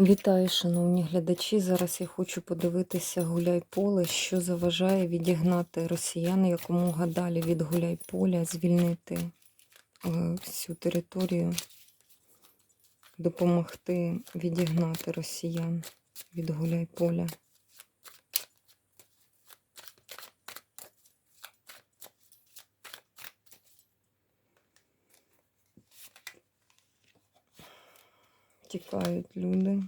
Вітаю, шановні глядачі. Зараз я хочу подивитися Гуляйполе, що заважає відігнати росіян якомога далі від Гуляйполя, звільнити е, всю територію, допомогти відігнати росіян від Гуляйполя. Тікають люди.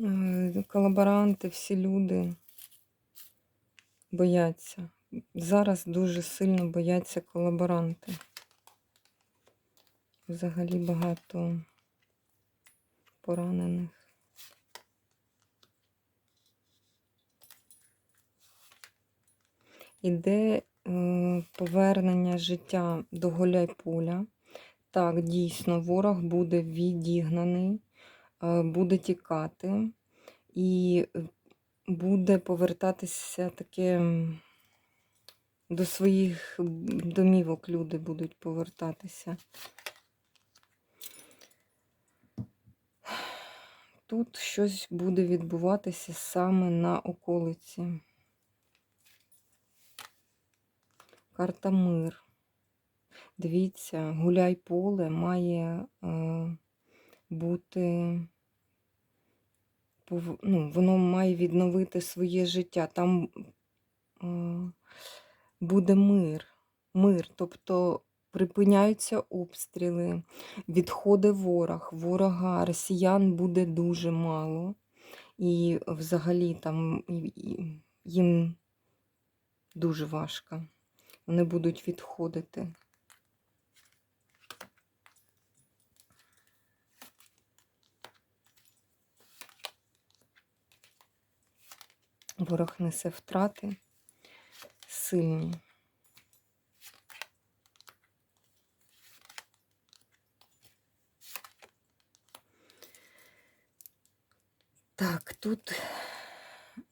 Е, Колаборанти, всі люди бояться. Зараз дуже сильно бояться колаборанти. Взагалі багато поранених. Іде повернення життя до Гуляйполя. Так, дійсно, ворог буде відігнаний, е, буде тікати і е, буде повертатися таке до своїх домівок люди будуть повертатися. Тут щось буде відбуватися саме на околиці. Карта мир. Дивіться, гуляй поле має е, бути, ну, воно має відновити своє життя. Там е, буде мир. Мир, тобто припиняються обстріли, відходить ворог. Ворога росіян буде дуже мало. І взагалі там їм дуже важко. Вони будуть відходити. Ворог несе втрати сильні. Так, тут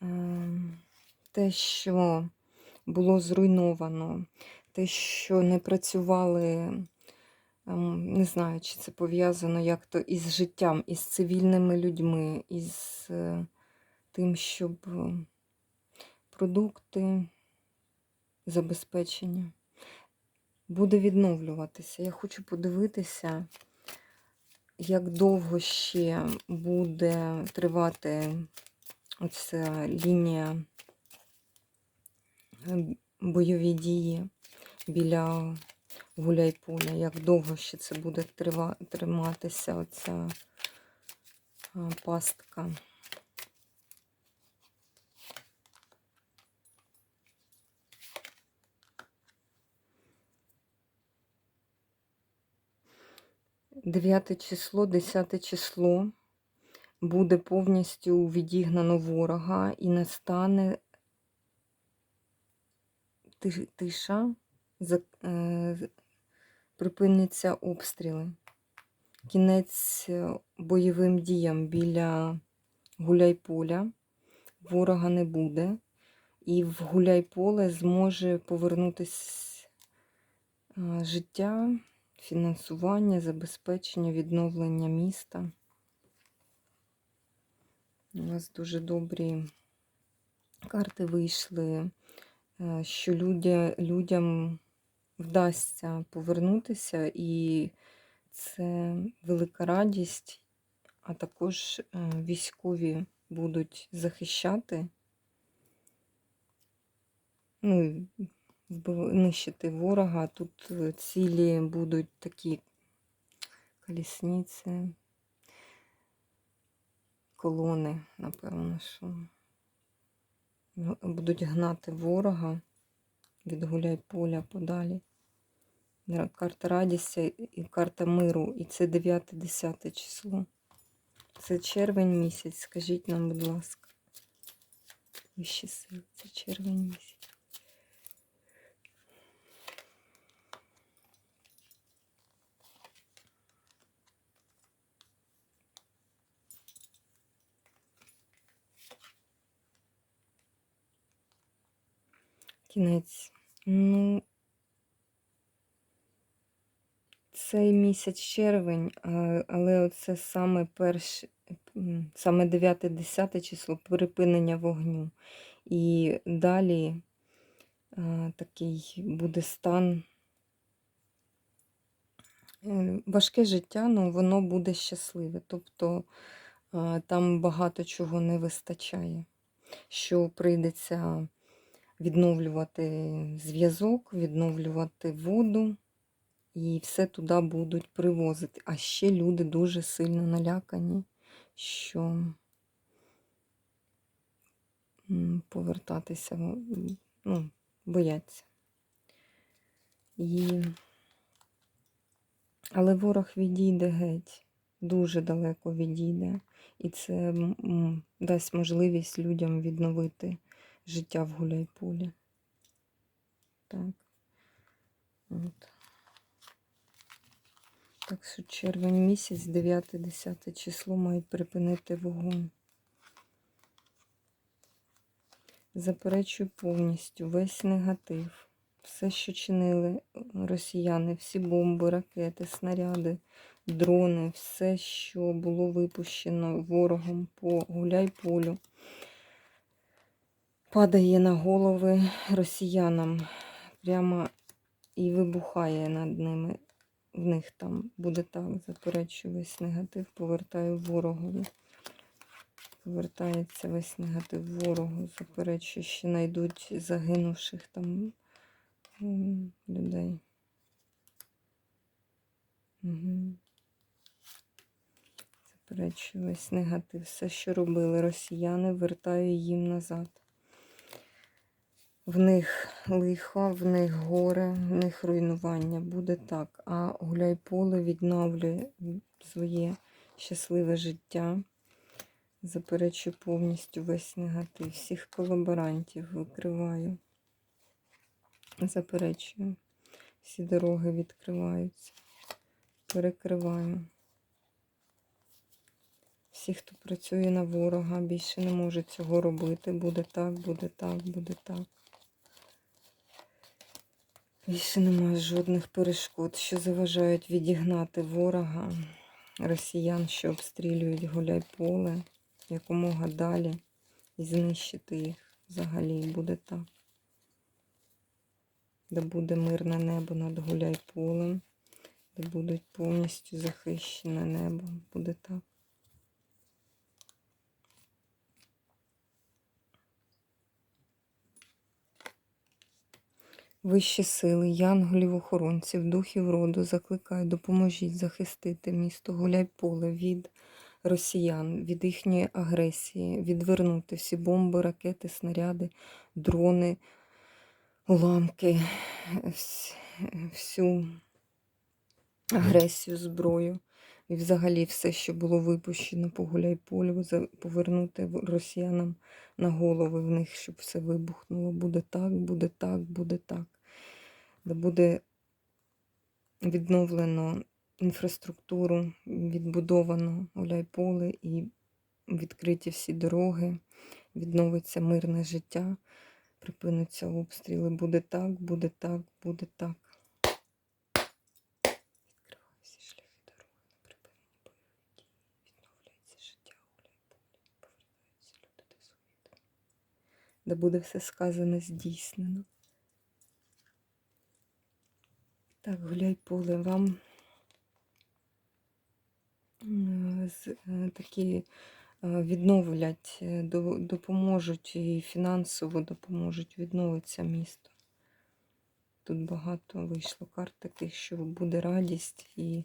ем, те, що було зруйновано, те, що не працювали, ем, не знаю, чи це пов'язано як-то із життям, із цивільними людьми, із е, тим, щоб е, продукти, забезпечення буде відновлюватися. Я хочу подивитися, як довго ще буде тривати оця лінія бойові дії біля Гуляйполя, як довго ще це буде триматися оця пастка. Дев'яте число, десяте число буде повністю відігнано ворога і настане тиша, е, припиняться обстріли. Кінець е, бойовим діям біля Гуляйполя. Ворога не буде. І в Гуляйполе зможе повернутися е, життя, фінансування, забезпечення, відновлення міста. У нас дуже добрі карти вийшли, що людя, людям вдасться повернутися, і це велика радість, а також е, військові будуть захищати, ну, нищити ворога. Тут е, цілі будуть такі колісниці, колони, напевно, що будуть гнати ворога від гуляй-поля подалі. Карта радісті і карта миру. І це 9-10 число. Це червень місяць. Скажіть нам, будь ласка. Вищі сили. Це червень місяць. Кінець. Ну, цей місяць червень, але оце саме перше, саме 9-10 число припинення вогню. І далі такий буде стан. Е, Важке життя, але воно буде щасливе. Тобто там багато чого не вистачає, що прийдеться відновлювати зв'язок, відновлювати воду, і все туди будуть привозити. А ще люди дуже сильно налякані, що повертатися, ну, бояться. І... Але ворог відійде геть, дуже далеко відійде. І це дасть можливість людям відновити життя в Гуляйполі. Так. От. Так що червень місяць, 9-10 число мають припинити вогонь. Заперечую повністю весь негатив. Все, що чинили росіяни, всі бомби, ракети, снаряди, дрони, все, що було випущено ворогом по гуляйполю, падає на голови росіянам прямо і вибухає над ними. В них там буде так, заперечую весь негатив, повертаю ворогові. Повертається весь негатив ворогу, заперечую, ще знайдуть загинувших там людей. Угу. Заперечую весь негатив. Все, що робили росіяни, вертаю їм назад. В них лихо, в них горе, в них руйнування. Буде так. А Гуляйполе відновлює своє щасливе життя. Заперечую повністю весь негатив. Всіх колаборантів викриваю. Заперечую. Всі дороги відкриваються. Перекриваю. Всі, хто працює на ворога, більше не може цього робити. Буде так, буде так, буде так. Більше немає жодних перешкод, що заважають відігнати ворога, росіян, що обстрілюють гуляйполе якомога далі і знищити їх взагалі буде так. Де буде мирне небо над гуляйполем, де будуть повністю захищене небо. Буде так. Вищі сили, янголів, охоронців, духів роду закликаю, допоможіть захистити місто Гуляйполе від росіян, від їхньої агресії, відвернути всі бомби, ракети, снаряди, дрони, уламки, всю агресію, зброю. І взагалі все, що було випущено по Гуляйполю, повернути росіянам на голови в них, щоб все вибухнуло. Буде так, буде так, буде так. Де буде відновлено інфраструктуру, відбудовано Гуляйполе і відкриті всі дороги, відновиться мирне життя, припиниться обстріли. Буде так, буде так, буде так. Де буде все сказане здійснено. Так, гуляй поле вам е, такі е, відновлять, е, допоможуть і фінансово допоможуть відновиться місто. Тут багато вийшло карт таких, що буде радість і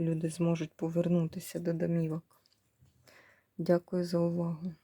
люди зможуть повернутися до домівок. Дякую за увагу.